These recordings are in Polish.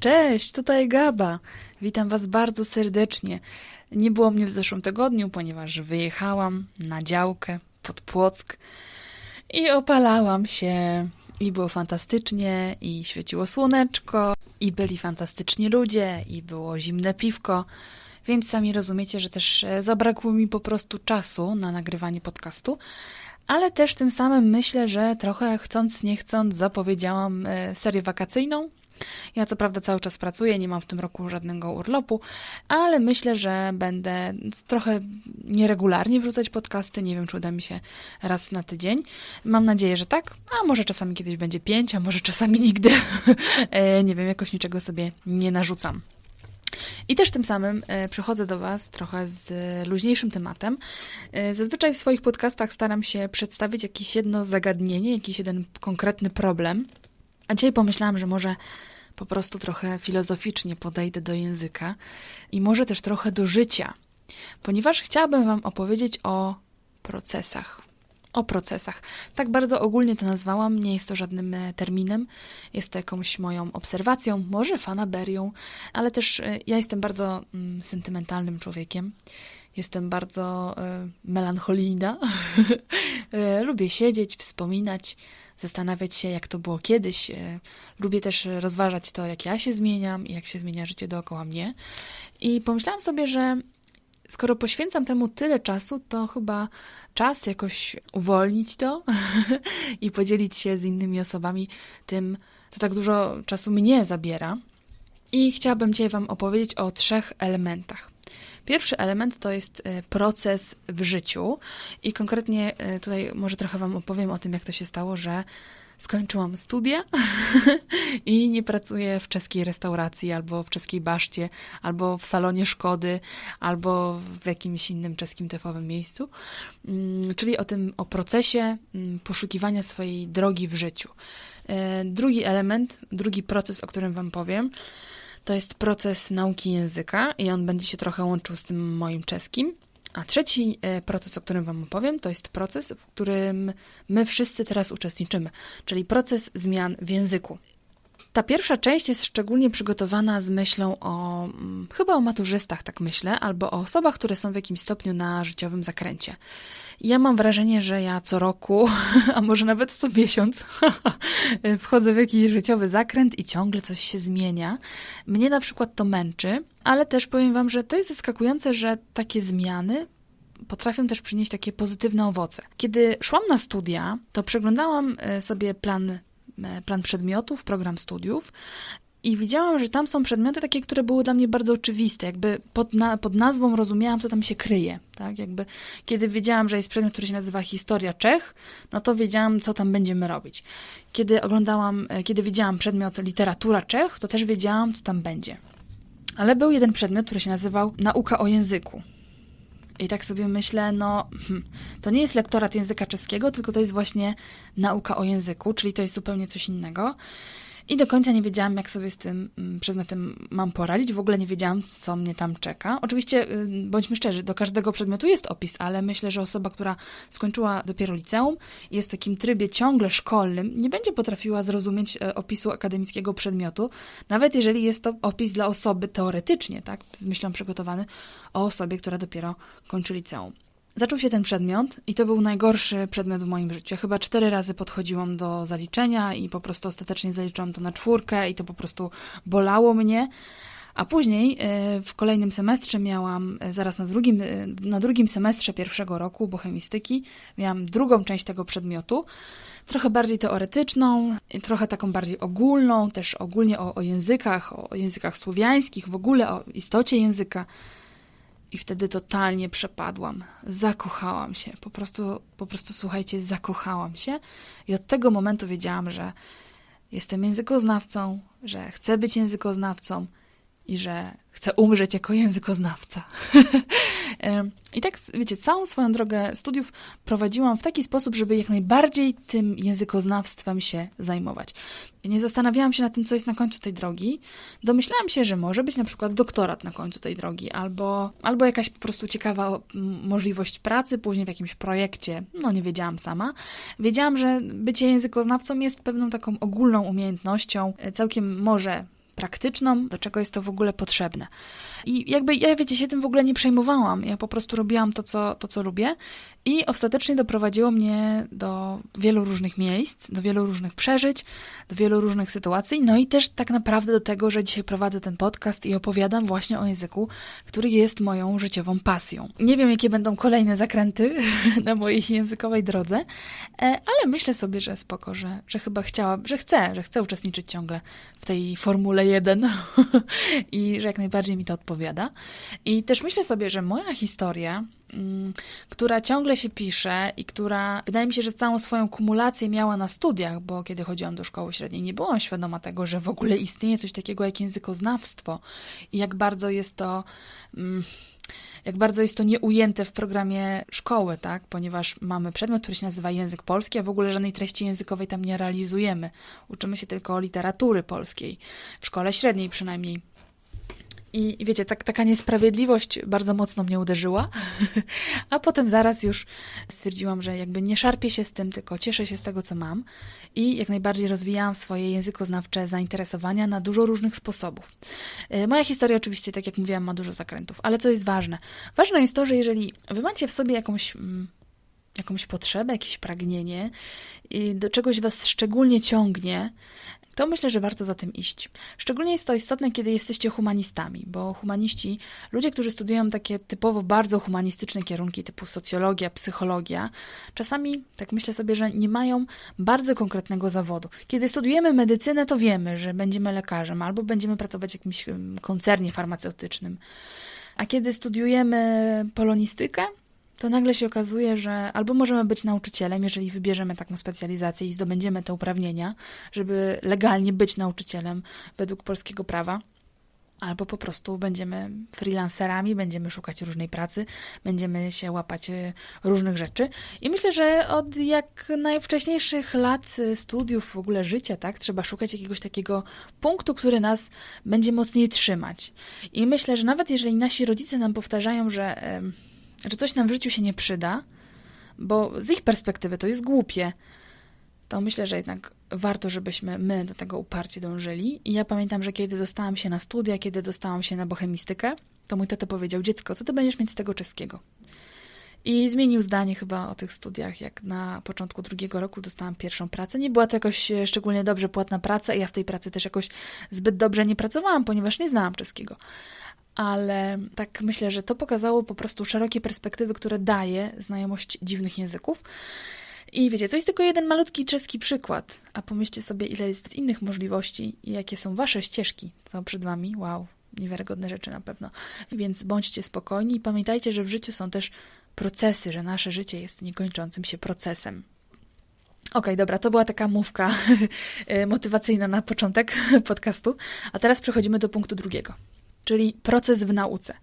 Cześć, tutaj Gaba. Witam Was bardzo serdecznie. Nie było mnie w zeszłym tygodniu, ponieważ wyjechałam na działkę pod Płock i opalałam się. I było fantastycznie, i świeciło słoneczko, i byli fantastyczni ludzie, i było zimne piwko. Więc sami rozumiecie, że też e, zabrakło mi po prostu czasu na nagrywanie podcastu. Ale też tym samym myślę, że trochę chcąc, nie chcąc, zapowiedziałam e, serię wakacyjną, ja co prawda cały czas pracuję, nie mam w tym roku żadnego urlopu, ale myślę, że będę trochę nieregularnie wrzucać podcasty. Nie wiem, czy uda mi się raz na tydzień. Mam nadzieję, że tak, a może czasami kiedyś będzie pięć, a może czasami nigdy. E, nie wiem, jakoś niczego sobie nie narzucam. I też tym samym e, przychodzę do Was trochę z luźniejszym tematem. E, zazwyczaj w swoich podcastach staram się przedstawić jakieś jedno zagadnienie, jakiś jeden konkretny problem. A dzisiaj pomyślałam, że może po prostu trochę filozoficznie podejdę do języka i może też trochę do życia, ponieważ chciałabym Wam opowiedzieć o procesach. O procesach. Tak bardzo ogólnie to nazwałam, nie jest to żadnym e, terminem, jest to jakąś moją obserwacją, może fanaberią, ale też e, ja jestem bardzo mm, sentymentalnym człowiekiem. Jestem bardzo y, melancholijna. Lubię siedzieć, wspominać, zastanawiać się, jak to było kiedyś. E, lubię też rozważać to, jak ja się zmieniam i jak się zmienia życie dookoła mnie. I pomyślałam sobie, że skoro poświęcam temu tyle czasu, to chyba czas jakoś uwolnić to i podzielić się z innymi osobami tym, co tak dużo czasu mnie zabiera. I chciałabym dzisiaj Wam opowiedzieć o trzech elementach. Pierwszy element to jest e, proces w życiu i konkretnie e, tutaj może trochę Wam opowiem o tym, jak to się stało, że skończyłam studia i nie pracuję w czeskiej restauracji, albo w czeskiej baszcie, albo w salonie szkody, albo w jakimś innym czeskim typowym miejscu. Mm, czyli o tym, o procesie mm, poszukiwania swojej drogi w życiu. E, drugi element, drugi proces, o którym Wam powiem, to jest proces nauki języka i on będzie się trochę łączył z tym moim czeskim. A trzeci e, proces, o którym Wam opowiem, to jest proces, w którym my wszyscy teraz uczestniczymy, czyli proces zmian w języku. Ta pierwsza część jest szczególnie przygotowana z myślą o, mm, chyba o maturzystach, tak myślę, albo o osobach, które są w jakimś stopniu na życiowym zakręcie. Ja mam wrażenie, że ja co roku, a może nawet co miesiąc, wchodzę w jakiś życiowy zakręt i ciągle coś się zmienia. Mnie na przykład to męczy, ale też powiem Wam, że to jest zaskakujące, że takie zmiany potrafią też przynieść takie pozytywne owoce. Kiedy szłam na studia, to przeglądałam e, sobie plan plan przedmiotów, program studiów i widziałam, że tam są przedmioty takie, które były dla mnie bardzo oczywiste, jakby pod, na, pod nazwą rozumiałam, co tam się kryje, tak, jakby kiedy wiedziałam, że jest przedmiot, który się nazywa Historia Czech, no to wiedziałam, co tam będziemy robić. Kiedy oglądałam, e, kiedy widziałam przedmiot Literatura Czech, to też wiedziałam, co tam będzie. Ale był jeden przedmiot, który się nazywał Nauka o języku. I tak sobie myślę, no, hmm, to nie jest lektorat języka czeskiego, tylko to jest właśnie nauka o języku, czyli to jest zupełnie coś innego. I do końca nie wiedziałam, jak sobie z tym mm, przedmiotem mam poradzić. W ogóle nie wiedziałam, co mnie tam czeka. Oczywiście, y, bądźmy szczerzy, do każdego przedmiotu jest opis, ale myślę, że osoba, która skończyła dopiero liceum jest w takim trybie ciągle szkolnym, nie będzie potrafiła zrozumieć e, opisu akademickiego przedmiotu, nawet jeżeli jest to opis dla osoby teoretycznie, tak, z myślą przygotowany o osobie, która dopiero kończy liceum. Zaczął się ten przedmiot i to był najgorszy przedmiot w moim życiu. Ja chyba cztery razy podchodziłam do zaliczenia i po prostu ostatecznie zaliczyłam to na czwórkę i to po prostu bolało mnie. A później e, w kolejnym semestrze miałam, e, zaraz na drugim, e, na drugim semestrze pierwszego roku bohemistyki, miałam drugą część tego przedmiotu, trochę bardziej teoretyczną, trochę taką bardziej ogólną, też ogólnie o, o językach, o językach słowiańskich, w ogóle o istocie języka. I wtedy totalnie przepadłam. Zakochałam się. Po prostu, po prostu słuchajcie, zakochałam się. I od tego momentu wiedziałam, że jestem językoznawcą, że chcę być językoznawcą i że chcę umrzeć jako językoznawca. I tak, wiecie, całą swoją drogę studiów prowadziłam w taki sposób, żeby jak najbardziej tym językoznawstwem się zajmować. Nie zastanawiałam się nad tym, co jest na końcu tej drogi. Domyślałam się, że może być na przykład doktorat na końcu tej drogi, albo, albo jakaś po prostu ciekawa możliwość pracy później w jakimś projekcie. No, nie wiedziałam sama. Wiedziałam, że bycie językoznawcą jest pewną taką ogólną umiejętnością, całkiem może praktyczną, do czego jest to w ogóle potrzebne. I jakby ja, wiecie, się tym w ogóle nie przejmowałam. Ja po prostu robiłam to, co, to, co lubię. I ostatecznie doprowadziło mnie do wielu różnych miejsc, do wielu różnych przeżyć, do wielu różnych sytuacji. No i też tak naprawdę do tego, że dzisiaj prowadzę ten podcast i opowiadam właśnie o języku, który jest moją życiową pasją. Nie wiem, jakie będą kolejne zakręty na mojej językowej drodze, e, ale myślę sobie, że spoko, że, że chyba chciała, że chcę, że chcę uczestniczyć ciągle w tej Formule 1 i że jak najbardziej mi to odpowiada. I też myślę sobie, że moja historia mm, która ciągle się pisze i która wydaje mi się, że całą swoją kumulację miała na studiach, bo kiedy chodziłam do szkoły średniej, nie byłam świadoma tego, że w ogóle istnieje coś takiego jak językoznawstwo i jak bardzo jest to. Mm, jak bardzo jest to nieujęte w programie szkoły, tak? Ponieważ mamy przedmiot, który się nazywa język polski, a w ogóle żadnej treści językowej tam nie realizujemy. Uczymy się tylko literatury polskiej, w szkole średniej przynajmniej. I, wiecie, tak, taka niesprawiedliwość bardzo mocno mnie uderzyła, a potem zaraz już stwierdziłam, że jakby nie szarpię się z tym, tylko cieszę się z tego, co mam i jak najbardziej rozwijałam swoje językoznawcze zainteresowania na dużo różnych sposobów. E, moja historia oczywiście, tak jak mówiłam, ma dużo zakrętów, ale co jest ważne? Ważne jest to, że jeżeli wy macie w sobie jakąś mm, jakąś potrzebę, jakieś pragnienie, do czegoś was szczególnie ciągnie, to myślę, że warto za tym iść. Szczególnie jest to istotne, kiedy jesteście humanistami, bo humaniści, ludzie, którzy studiują takie typowo bardzo humanistyczne kierunki typu socjologia, psychologia, czasami, tak myślę sobie, że nie mają bardzo konkretnego zawodu. Kiedy studiujemy medycynę, to wiemy, że będziemy lekarzem albo będziemy pracować w jakimś koncernie farmaceutycznym. A kiedy studiujemy polonistykę, to nagle się okazuje, że albo możemy być nauczycielem, jeżeli wybierzemy taką specjalizację i zdobędziemy te uprawnienia, żeby legalnie być nauczycielem według polskiego prawa, albo po prostu będziemy freelancerami, będziemy szukać różnej pracy, będziemy się łapać e, różnych rzeczy. I myślę, że od jak najwcześniejszych lat e, studiów, w ogóle życia, tak, trzeba szukać jakiegoś takiego punktu, który nas będzie mocniej trzymać. I myślę, że nawet jeżeli nasi rodzice nam powtarzają, że że coś nam w życiu się nie przyda, bo z ich perspektywy to jest głupie, to myślę, że jednak warto, żebyśmy my do tego uparcie dążyli. I ja pamiętam, że kiedy dostałam się na studia, kiedy dostałam się na bohemistykę, to mój tata powiedział: Dziecko, co ty będziesz mieć z tego czeskiego? I zmienił zdanie chyba o tych studiach, jak na początku drugiego roku dostałam pierwszą pracę. Nie była to jakoś szczególnie dobrze płatna praca, i ja w tej pracy też jakoś zbyt dobrze nie pracowałam, ponieważ nie znałam czeskiego ale tak myślę, że to pokazało po prostu szerokie perspektywy, które daje znajomość dziwnych języków. I wiecie, to jest tylko jeden malutki czeski przykład, a pomyślcie sobie, ile jest innych możliwości i jakie są wasze ścieżki, co przed wami. Wow, niewiarygodne rzeczy na pewno. Więc bądźcie spokojni i pamiętajcie, że w życiu są też procesy, że nasze życie jest niekończącym się procesem. Okej, okay, dobra, to była taka mówka motywacyjna na początek podcastu, a teraz przechodzimy do punktu drugiego czyli proces w nauce.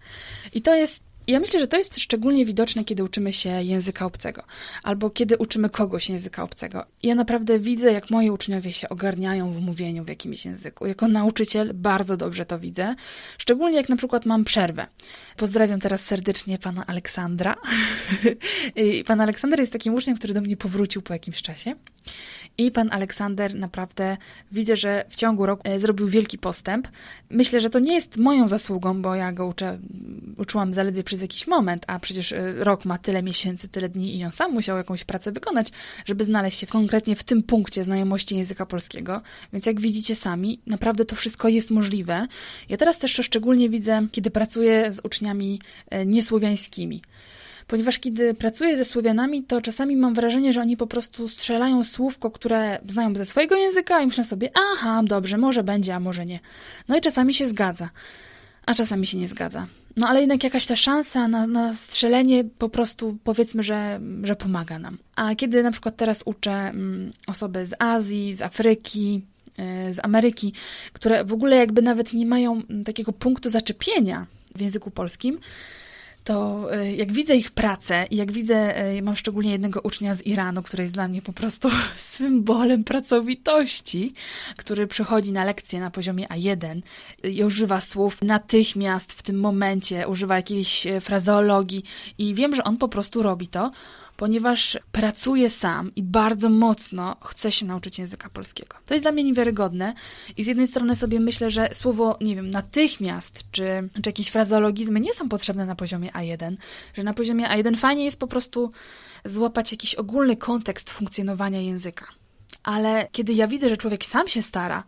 I to jest ja myślę, że to jest szczególnie widoczne, kiedy uczymy się języka obcego, albo kiedy uczymy kogoś języka obcego. Ja naprawdę widzę, jak moi uczniowie się ogarniają w mówieniu w jakimś języku. Jako nauczyciel bardzo dobrze to widzę, szczególnie jak na przykład mam przerwę. Pozdrawiam teraz serdecznie pana Aleksandra. pan Aleksander jest takim uczniem, który do mnie powrócił po jakimś czasie. I pan Aleksander naprawdę widzę, że w ciągu roku e, zrobił wielki postęp. Myślę, że to nie jest moją zasługą, bo ja go uczę, uczyłam zaledwie przez jakiś moment, a przecież e, rok ma tyle miesięcy, tyle dni i on sam musiał jakąś pracę wykonać, żeby znaleźć się konkretnie w tym punkcie znajomości języka polskiego. Więc jak widzicie sami, naprawdę to wszystko jest możliwe. Ja teraz też to szczególnie widzę, kiedy pracuję z uczniami e, niesłowiańskimi ponieważ kiedy pracuję ze Słowianami, to czasami mam wrażenie, że oni po prostu strzelają słówko, które znają ze swojego języka i myślę sobie, aha, dobrze, może będzie, a może nie. No i czasami się zgadza, a czasami się nie zgadza. No ale jednak jakaś ta szansa na, na strzelenie po prostu powiedzmy, że, że pomaga nam. A kiedy na przykład teraz uczę mm, osoby z Azji, z Afryki, y, z Ameryki, które w ogóle jakby nawet nie mają takiego punktu zaczepienia w języku polskim, to e, jak widzę ich pracę i jak widzę, e, mam szczególnie jednego ucznia z Iranu, który jest dla mnie po prostu symbolem pracowitości, który przychodzi na lekcję na poziomie A1 i używa słów natychmiast, w tym momencie, używa jakiejś e, frazeologii i wiem, że on po prostu robi to, ponieważ pracuje sam i bardzo mocno chce się nauczyć języka polskiego. To jest dla mnie niewiarygodne i z jednej strony sobie myślę, że słowo, nie wiem, natychmiast, czy, czy jakieś frazeologizmy nie są potrzebne na poziomie A1, że na poziomie A1 fajnie jest po prostu złapać jakiś ogólny kontekst funkcjonowania języka. Ale kiedy ja widzę, że człowiek sam się stara,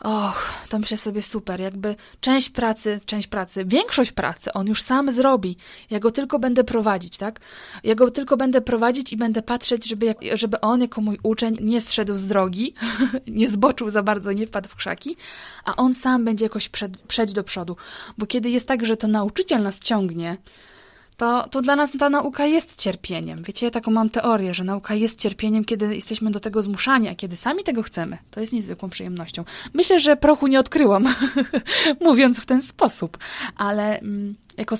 Och, to myślę sobie super, jakby część pracy, część pracy, większość pracy on już sam zrobi. Ja go tylko będę prowadzić, tak? Ja go tylko będę prowadzić i będę patrzeć, żeby, jak, żeby on jako mój uczeń nie zszedł z drogi, nie zboczył za bardzo, nie wpadł w krzaki, a on sam będzie jakoś przed, przejść do przodu. Bo kiedy jest tak, że to nauczyciel nas ciągnie, to, to dla nas ta nauka jest cierpieniem. Wiecie, ja taką mam teorię, że nauka jest cierpieniem, kiedy jesteśmy do tego zmuszani, a kiedy sami tego chcemy, to jest niezwykłą przyjemnością. Myślę, że prochu nie odkryłam, mówiąc w ten sposób, ale mm, jako,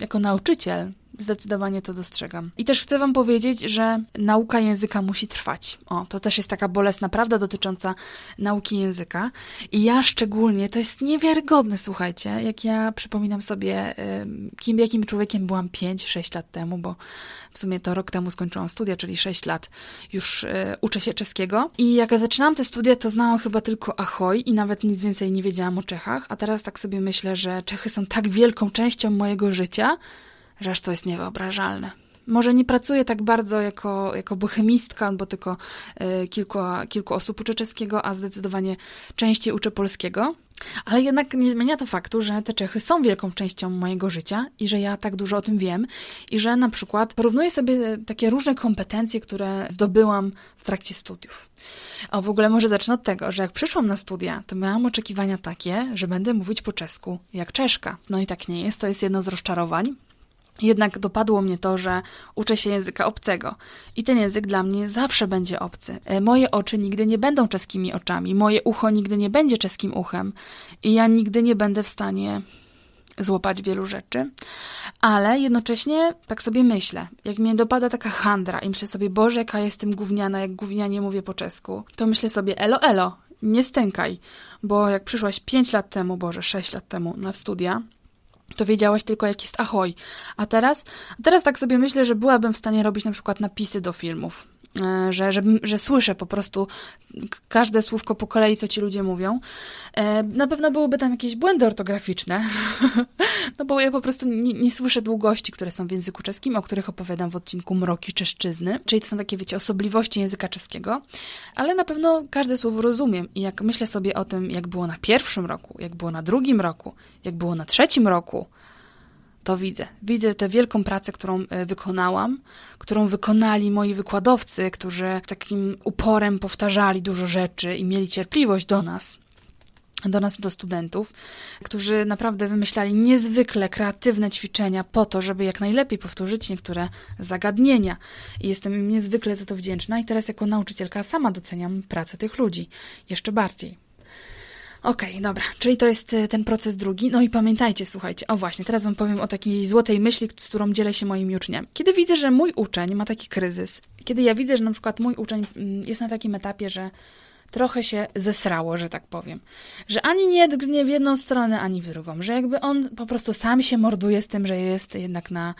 jako nauczyciel Zdecydowanie to dostrzegam. I też chcę Wam powiedzieć, że nauka języka musi trwać. O, to też jest taka bolesna prawda dotycząca nauki języka. I ja szczególnie, to jest niewiarygodne, słuchajcie, jak ja przypominam sobie, kim, jakim człowiekiem byłam 5-6 lat temu, bo w sumie to rok temu skończyłam studia, czyli 6 lat już e, uczę się czeskiego. I jak zaczynałam te studia, to znałam chyba tylko ahoj i nawet nic więcej nie wiedziałam o Czechach. A teraz tak sobie myślę, że Czechy są tak wielką częścią mojego życia, że aż to jest niewyobrażalne. Może nie pracuję tak bardzo jako, jako bohemistka, bo tylko y, kilku, kilku osób uczę czeskiego, a zdecydowanie częściej uczę polskiego. Ale jednak nie zmienia to faktu, że te Czechy są wielką częścią mojego życia i że ja tak dużo o tym wiem i że na przykład porównuję sobie takie różne kompetencje, które zdobyłam w trakcie studiów. A w ogóle może zacznę od tego, że jak przyszłam na studia, to miałam oczekiwania takie, że będę mówić po czesku jak czeszka. No i tak nie jest, to jest jedno z rozczarowań, jednak dopadło mnie to, że uczę się języka obcego. I ten język dla mnie zawsze będzie obcy. E, moje oczy nigdy nie będą czeskimi oczami, moje ucho nigdy nie będzie czeskim uchem. I ja nigdy nie będę w stanie złapać wielu rzeczy, ale jednocześnie tak sobie myślę, jak mnie dopada taka handra i myślę sobie, Boże, jaka jestem gówniana, jak gównianie mówię po czesku, to myślę sobie, elo, elo, nie stękaj, bo jak przyszłaś 5 lat temu, Boże, 6 lat temu na studia, to wiedziałaś tylko, jak jest ahoj. A teraz? Teraz tak sobie myślę, że byłabym w stanie robić na przykład napisy do filmów. E, że, że, że słyszę po prostu każde słówko po kolei, co ci ludzie mówią. E, na pewno byłyby tam jakieś błędy ortograficzne, no bo ja po prostu nie, nie, słyszę długości, które są w języku czeskim, o których opowiadam w odcinku Mroki Czeszczyzny, czyli to są takie, wiecie, osobliwości języka czeskiego, ale na pewno każde słowo rozumiem. I jak myślę sobie o tym, jak było na pierwszym roku, jak było na drugim roku, jak było na trzecim roku, to widzę. Widzę tę wielką pracę, którą e, wykonałam, którą wykonali moi wykładowcy, którzy takim uporem powtarzali dużo rzeczy i mieli cierpliwość do nas, do nas, do studentów, którzy naprawdę wymyślali niezwykle kreatywne ćwiczenia po to, żeby jak najlepiej powtórzyć niektóre zagadnienia. I jestem im niezwykle za to wdzięczna i teraz jako nauczycielka sama doceniam pracę tych ludzi jeszcze bardziej. Okej, okay, dobra, czyli to jest e, ten proces drugi. No i pamiętajcie, słuchajcie, o właśnie, teraz Wam powiem o takiej złotej myśli, z którą dzielę się moimi uczniami. Kiedy widzę, że mój uczeń ma taki kryzys, kiedy ja widzę, że na przykład mój uczeń mm, jest na takim etapie, że trochę się zesrało, że tak powiem. Że ani nie drgnie w jedną stronę, ani w drugą. Że jakby on po prostu sam się morduje z tym, że jest jednak na,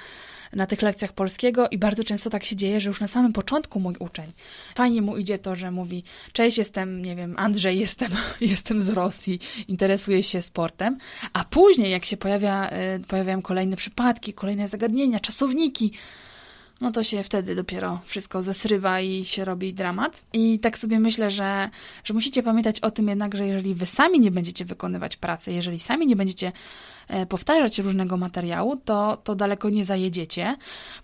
na tych lekcjach polskiego i bardzo często tak się dzieje, że już na samym początku mój uczeń, fajnie mu idzie to, że mówi cześć, jestem, nie wiem, Andrzej, jestem, jestem z Rosji, interesuję się sportem, a później jak się pojawia, y, pojawiają kolejne przypadki, kolejne zagadnienia, czasowniki, no to się wtedy dopiero wszystko zesrywa i się robi dramat. I tak sobie myślę, że, że musicie pamiętać o tym jednak, że jeżeli wy sami nie będziecie wykonywać pracy, jeżeli sami nie będziecie e, powtarzać różnego materiału, to, to daleko nie zajedziecie.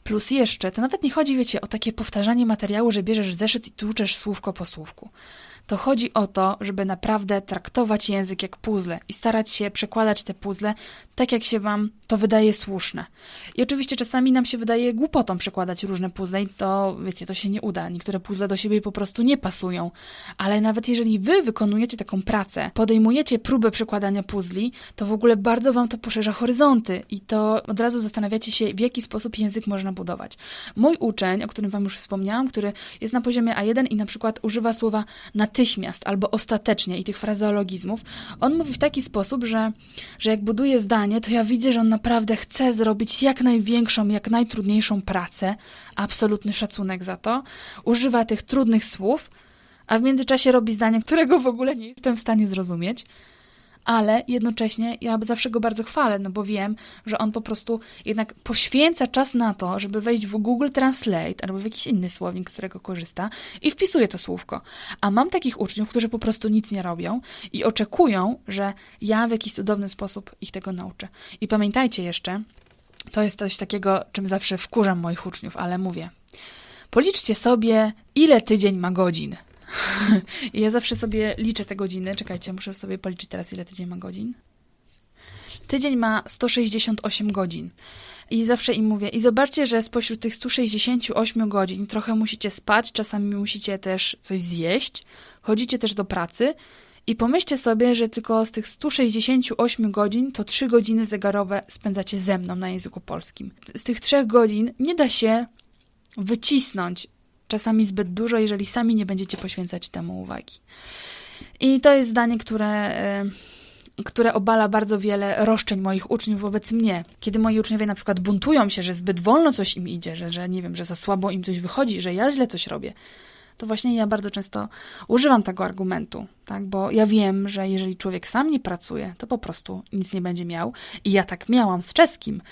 Plus jeszcze, to nawet nie chodzi, wiecie, o takie powtarzanie materiału, że bierzesz zeszyt i tłuczesz słówko po słówku to chodzi o to, żeby naprawdę traktować język jak puzzle i starać się przekładać te puzzle tak, jak się Wam to wydaje słuszne. I oczywiście czasami nam się wydaje głupotą przekładać różne puzzle i to, wiecie, to się nie uda. Niektóre puzzle do siebie po prostu nie pasują. Ale nawet jeżeli Wy wykonujecie taką pracę, podejmujecie próbę przekładania puzli, to w ogóle bardzo Wam to poszerza horyzonty i to od razu zastanawiacie się, w jaki sposób język można budować. Mój uczeń, o którym Wam już wspomniałam, który jest na poziomie A1 i na przykład używa słowa natychmiast, natychmiast albo ostatecznie i tych frazeologizmów, on mówi w taki sposób, że, że jak buduje zdanie, to ja widzę, że on na, naprawdę chce zrobić jak największą, jak najtrudniejszą pracę, absolutny szacunek za to, używa tych trudnych słów, a w międzyczasie robi zdanie, którego w ogóle nie jestem w stanie zrozumieć ale jednocześnie ja zawsze go bardzo chwalę, no bo wiem, że on po prostu jednak poświęca czas na to, żeby wejść w Google Translate albo w jakiś inny słownik, z którego korzysta i wpisuje to słówko. A mam takich uczniów, którzy po prostu nic nie robią i oczekują, że ja w jakiś cudowny sposób ich tego nauczę. I pamiętajcie jeszcze, to jest coś takiego, czym zawsze wkurzam moich uczniów, ale mówię. Policzcie sobie, ile tydzień ma godzin. Ja zawsze sobie liczę te godziny. Czekajcie, muszę sobie policzyć teraz, ile tydzień ma godzin. Tydzień ma 168 godzin. I zawsze im mówię, i zobaczcie, że spośród tych 168 godzin trochę musicie spać, czasami musicie też coś zjeść, chodzicie też do pracy. I pomyślcie sobie, że tylko z tych 168 godzin to 3 godziny zegarowe spędzacie ze mną na języku polskim. Z tych 3 godzin nie da się wycisnąć czasami zbyt dużo, jeżeli sami nie będziecie poświęcać temu uwagi. I to jest zdanie, które, e, które obala bardzo wiele roszczeń moich uczniów wobec mnie. Kiedy moi uczniowie na przykład buntują się, że zbyt wolno coś im idzie, że, że nie wiem, że za słabo im coś wychodzi, że ja źle coś robię, to właśnie ja bardzo często używam tego argumentu, tak? Bo ja wiem, że jeżeli człowiek sam nie pracuje, to po prostu nic nie będzie miał. I ja tak miałam z czeskim,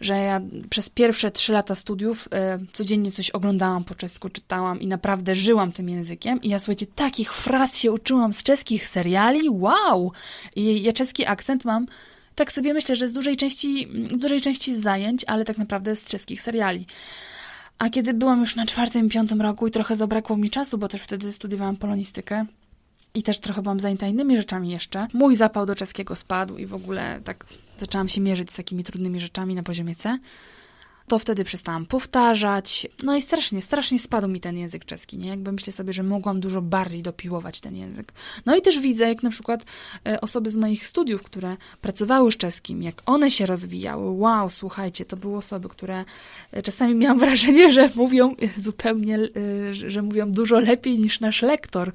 że ja przez pierwsze trzy lata studiów y, codziennie coś oglądałam po czesku, czytałam i naprawdę żyłam tym językiem. I ja słuchajcie, takich fraz się uczyłam z czeskich seriali, wow! I ja czeski akcent mam tak sobie myślę, że z dużej części, dużej części z zajęć, ale tak naprawdę z czeskich seriali. A kiedy byłam już na czwartym, piątym roku i trochę zabrakło mi czasu, bo też wtedy studiowałam polonistykę i też trochę byłam zajęta innymi rzeczami jeszcze, mój zapał do czeskiego spadł i w ogóle tak zaczęłam się mierzyć z takimi trudnymi rzeczami na poziomie C to wtedy przestałam powtarzać. No i strasznie, strasznie spadł mi ten język czeski, nie? Jakby myślę sobie, że mogłam dużo bardziej dopiłować ten język. No i też widzę, jak na przykład e, osoby z moich studiów, które pracowały z czeskim, jak one się rozwijały. Wow, słuchajcie, to były osoby, które e, czasami miałam wrażenie, że mówią zupełnie, e, że mówią dużo lepiej niż nasz lektor,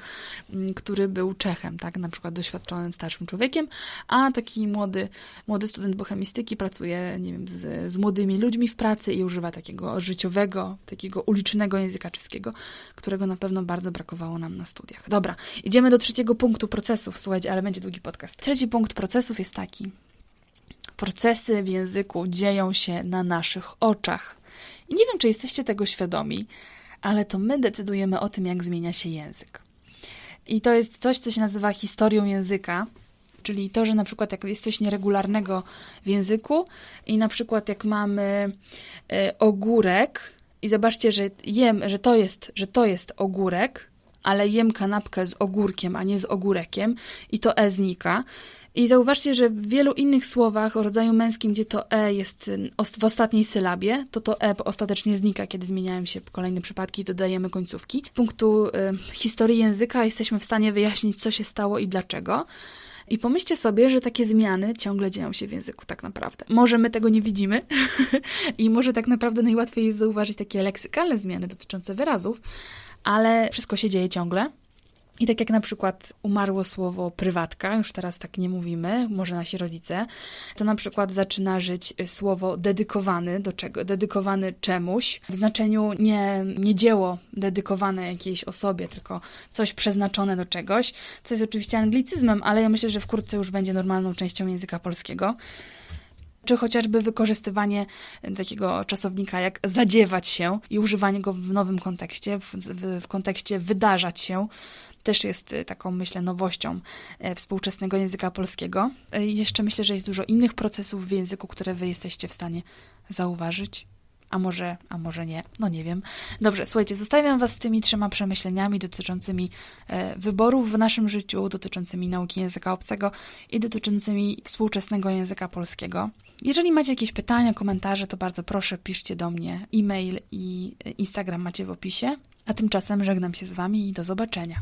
który był Czechem, tak? Na przykład doświadczonym starszym człowiekiem, a taki młody, młody student bohemistyki pracuje, nie wiem, z, z młodymi ludźmi w pracy, pracy i używa takiego życiowego, takiego ulicznego języka czeskiego, którego na pewno bardzo brakowało nam na studiach. Dobra, idziemy do trzeciego punktu procesów. Słuchajcie, ale będzie długi podcast. Trzeci punkt procesów jest taki. Procesy w języku dzieją się na naszych oczach. I nie wiem, czy jesteście tego świadomi, ale to my decydujemy o tym, jak zmienia się język. I to jest coś, co się nazywa historią języka. Czyli to, że na przykład jak jest coś nieregularnego w języku i na przykład jak mamy e, ogórek i zobaczcie, że jem, że to jest, że to jest ogórek, ale jem kanapkę z ogórkiem, a nie z ogórekiem i to e znika. I zauważcie, że w wielu innych słowach o rodzaju męskim, gdzie to e jest w ostatniej sylabie, to to e ostatecznie znika, kiedy zmieniają się kolejne przypadki i dodajemy końcówki. Z punktu y, historii języka jesteśmy w stanie wyjaśnić, co się stało i dlaczego. I pomyślcie sobie, że takie zmiany ciągle dzieją się w języku tak naprawdę. Może my tego nie widzimy i może tak naprawdę najłatwiej jest zauważyć takie leksykalne zmiany dotyczące wyrazów, ale wszystko się dzieje ciągle. I tak jak na przykład umarło słowo prywatka, już teraz tak nie mówimy, może nasi rodzice, to na przykład zaczyna żyć słowo dedykowany. Do czego? Dedykowany czemuś, w znaczeniu nie, nie dzieło dedykowane jakiejś osobie, tylko coś przeznaczone do czegoś, co jest oczywiście anglicyzmem, ale ja myślę, że wkrótce już będzie normalną częścią języka polskiego. Czy chociażby wykorzystywanie takiego czasownika jak zadziewać się i używanie go w nowym kontekście, w, w, w kontekście wydarzać się, też jest y, taką, myślę, nowością e, współczesnego języka polskiego. E, jeszcze myślę, że jest dużo innych procesów w języku, które wy jesteście w stanie zauważyć. A może, a może nie, no nie wiem. Dobrze, słuchajcie, zostawiam Was z tymi trzema przemyśleniami dotyczącymi e, wyborów w naszym życiu, dotyczącymi nauki języka obcego i dotyczącymi współczesnego języka polskiego. Jeżeli macie jakieś pytania, komentarze, to bardzo proszę, piszcie do mnie. E-mail i Instagram macie w opisie. A tymczasem żegnam się z Wami i do zobaczenia.